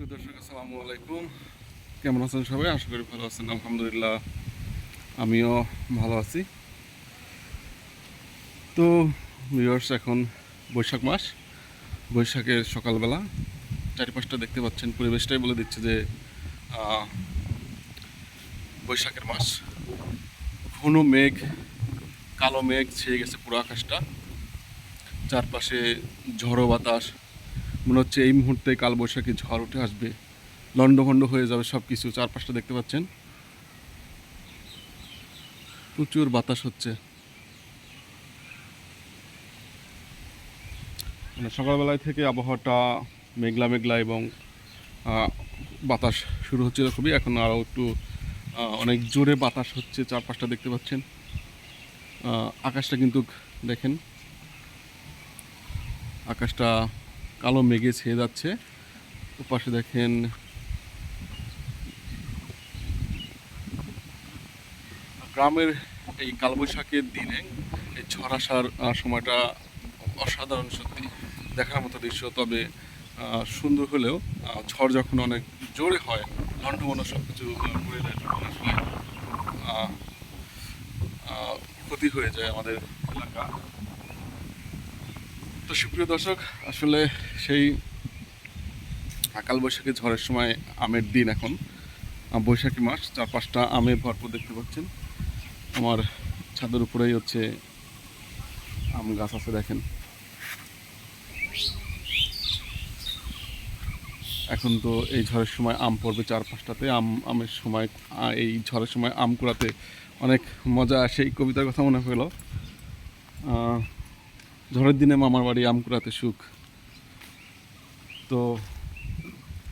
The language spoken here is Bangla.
সুপ্রিয় দর্শক, আসসালামু আলাইকুম। কেমন আছেন সবাই? আশা করি ভালো আছেন। আলহামদুলিল্লাহ, আমিও ভালো আছি। তো ভিউয়ার্স এখন বৈশাখ মাস। বৈশাখের সকালবেলা চারিপাশটা দেখতে পাচ্ছেন, পরিবেশটাই বলে দিচ্ছে যে বৈশাখের মাস। ঘন মেঘ, কালো মেঘ ছেয়ে গেছে পুরো আকাশটা। চারপাশে ঝড়ো বাতাস মনে হচ্ছে এই মুহূর্তে কালবৈশাখী ঝড় উঠে আসবে। লণ্ডভণ্ড হয়ে যাবে সব কিছু চারপাশটা দেখতে পাচ্ছেন? প্রচুর বাতাস হচ্ছে। মানে সকালবেলায় থেকে আবহাওয়াটা মেঘলা মেঘলা এবং বাতাস শুরু হচ্ছিল খুবই। এখন আরও একটু অনেক জোরে বাতাস হচ্ছে চারপাশটা দেখতে পাচ্ছেন। আকাশটা কিন্তু দেখেন। আকাশটা কালো মেঘে ছেয়ে যাচ্ছে। ওপাশে দেখেন গ্রামের এই কালবৈশাখের দিনে এই ঝড় আসার সময়টা অসাধারণ সত্যি। দেখার মতো দৃশ্য, তবে সুন্দর হলেও ঝড় যখন অনেক জোরে হয় ঘন্টমনো সব কিছু পড়ে যায় তখন আসলে ক্ষতি হয়ে যায় আমাদের এলাকা। তো সুপ্রিয় দর্শক, আসলে সেই আকাল বৈশাখী ঝড়ের সময় আমের দিন এখন। বৈশাখী মাস চার পাঁচটা আমে ভরপুর দেখতে পাচ্ছেন। আমার ছাদের উপরেই হচ্ছে আম গাছ আছে, দেখেন। এখন তো এই ঝড়ের সময় আম পড়বে চার পাঁচটাতে আম, আমের সময় এই ঝড়ের সময় আম কুড়াতে অনেক মজা আসে। এই কবিতার কথা মনে হলো ঝড়ের দিনে মামার বাড়ি আম কুড়াতে সুখ। তো